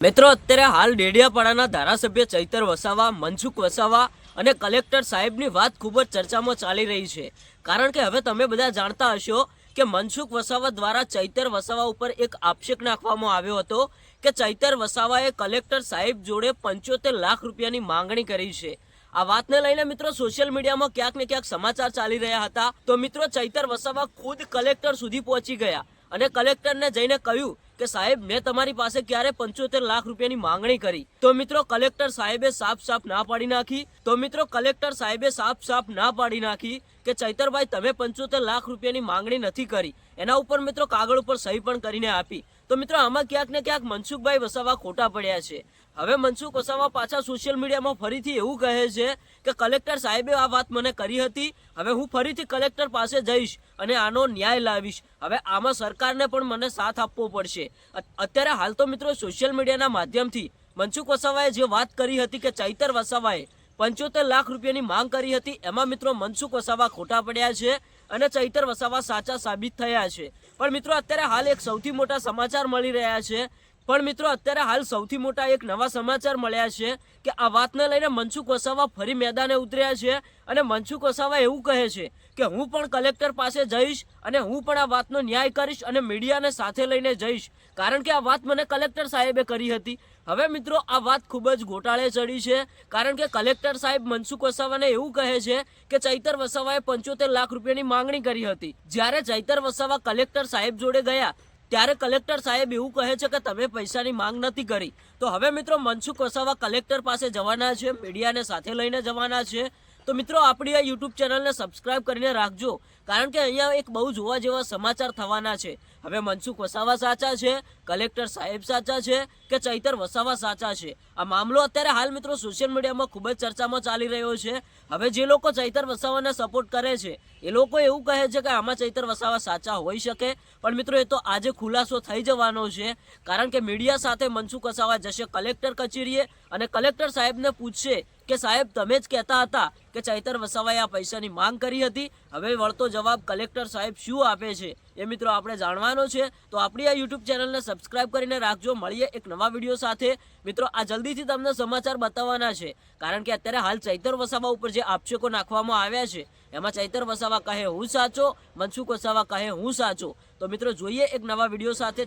મિત્રો, અત્યારે હાલ ડેડિયાપાડાના ધારાસભ્ય ચૈતર વસાવા, મનસુખ વસાવા અને કલેક્ટર સાહેબની વાત ખૂબ જ ચર્ચામાં ચાલી રહી છે. કારણ કે હવે તમે બધા જાણતા હશો કે મનસુખ વસાવા દ્વારા ચૈતર વસાવા ઉપર એક આક્ષેપ નાખવામાં આવ્યો હતો કે ચૈતર વસાવાએ કલેક્ટર સાહેબ જોડે પંચોતેર લાખ રૂપિયાની માંગણી કરી છે. આ વાતને લઈને મિત્રો, સોશિયલ મીડિયામાં ક્યાંક ને ક્યાંક સમાચાર ચાલી રહ્યા હતા. તો મિત્રો, ચૈતર વસાવા ખુદ કલેક્ટર સુધી પહોંચી ગયા અને કલેક્ટરને જઈને કહ્યું કે સાહેબ, મેં તમારી પાસે ક્યારે પંચોતેર લાખ રૂપિયાની માંગણી કરી? તો મિત્રો, કલેક્ટર સાહેબે સાફ સાફ ના પાડી નાખી. તો મિત્રો, કલેક્ટર સાહેબે સાફ સાફ ના પાડી નાખી કે ચૈતરભાઈ, તમે પંચોતેર લાખ રૂપિયાની માંગણી નથી કરી. એના ઉપર મિત્રો કાગળ ઉપર સહી પણ કરીને આપી. તો મિત્રો, આમાં ક્યાંક ને ક્યાંક મનસુખભાઈ વસાવા ખોટા પડ્યા છે. હવે મનસુખ વસાવા પાછા સોશિયલ મીડિયામાં ફરીથી એવું કહે છે કે, કલેક્ટર સાહેબે આ વાત મને કરી હતી. હવે હું ફરીથી કલેક્ટર પાસે જઈશ અને આનો ન્યાય લાવીશ. હવે આમાં સરકારને પણ મને સાથ આપવો પડશે. અત્યારે હાલ તો મિત્રો સોશિયલ મીડિયાના માધ્યમથી મનસુખ વસાવાએ જે વાત કરી હતી કે, ચૈતર વસાવાએ પંચોતેર લાખ રૂપિયાની માંગ કરી હતી, એમાં મિત્રો મનસુખ વસાવા ખોટા પડ્યા છે. અને ચૈતર વસાવા સાચા સાબિત થયા છે. પણ મિત્રો, અત્યારે હાલ એક સૌથી મોટા સમાચાર મળી રહ્યા છે. પણ મિત્રો, અત્યારે હાલ સૌથી મોટા એક નવા સમાચાર મળ્યા છે કે આ વાતને લઈને મનસુખ વસાવા ફરી મેદાને ઉતર્યા છે અને મનસુખ વસાવા એવું કહે છે કે, હું પણ કલેક્ટર પાસે જઈશ અને હું પણ આ વાતનો ન્યાય કરીશ અને મીડિયાને સાથે લઈને જઈશ. કારણ કે આ વાત મને કલેક્ટર સાહેબે કરી હતી. હવે મિત્રો, આ વાત ખૂબ જ ગોટાળે ચડી છે. કારણ કે કલેક્ટર સાહેબ મનસુખ વસાવાને એવું કહે છે કે, ચૈતર વસાવાએ પંચોતેર લાખ રૂપિયાની માંગણી કરી હતી. જ્યારે ચૈતર વસાવા કલેક્ટર સાહેબ જોડે ગયા ત્યારે કલેક્ટર સાહેબ એવું કહે છે કે તમે પૈસાની માંગ નથી કરી. તો હવે મિત્રો મનસુખ વસાવા કલેક્ટર પાસે જવાના છે, મીડિયાને સાથે લઈને જવાના છે. તો મિત્રો, આપણી આ યુટ્યુબ ચેનલને સબસ્ક્રાઇબ કરીને રાખજો, કારણ કે અહીંયા એક બહુ જોવા જેવા સમાચાર થવાના છે. હવે મનસુખ વસાવા સાચા છે, કલેક્ટર સાહેબ સાચા છે, કે ચૈતર વસાવા સાચા છે? આ મામલો અત્યારે હાલ મિત્રો સોશિયલ મીડિયામાં ખૂબ જ ચર્ચામાં ચાલી રહ્યો છે. હવે જે લોકો ચૈતર વસાવાને સપોર્ટ કરે છે, એ લોકો એવું કહે છે કે આમાં ચૈતર વસાવા સાચા હોઈ શકે, પણ મિત્રો એ તો આજે ખુલાસો થઈ જવાનો છે, કારણ કે મીડિયા સાથે મનસુખ વસાવા જશે, કલેક્ટર કચેરીએ અને કલેક્ટર સાહેબને પૂછશે કે સાહેબ, તમે જ કહેતા હતા કે ચૈતર વસાવાએ આ પૈસાની માંગ કરી હતી. હવે વળતો જવાબ કલેક્ટર સાહેબ શું આપે છે એ મિત્રો આપણે જાણવાનો છે. તો આપણી આ યુટ્યુબ ચેનલને સબસ્ક્રાઇબ કરીને રાખજો. મળીએ એક નવા વીડિયો સાથે. મિત્રો, આ જલ્દીથી તમને સમાચાર બતાવવાના છે. કારણ કે અત્યારે હાલ ચૈતર વસાવા ઉપર જે આક્ષેપો નાખવામાં આવ્યા છે, એમાં ચૈતર વસાવા કહે હું સાચો, મનસુખ વસાવા કહે હું સાચો. તો મિત્રો, જોઈએ એક નવા વીડિયો સાથે.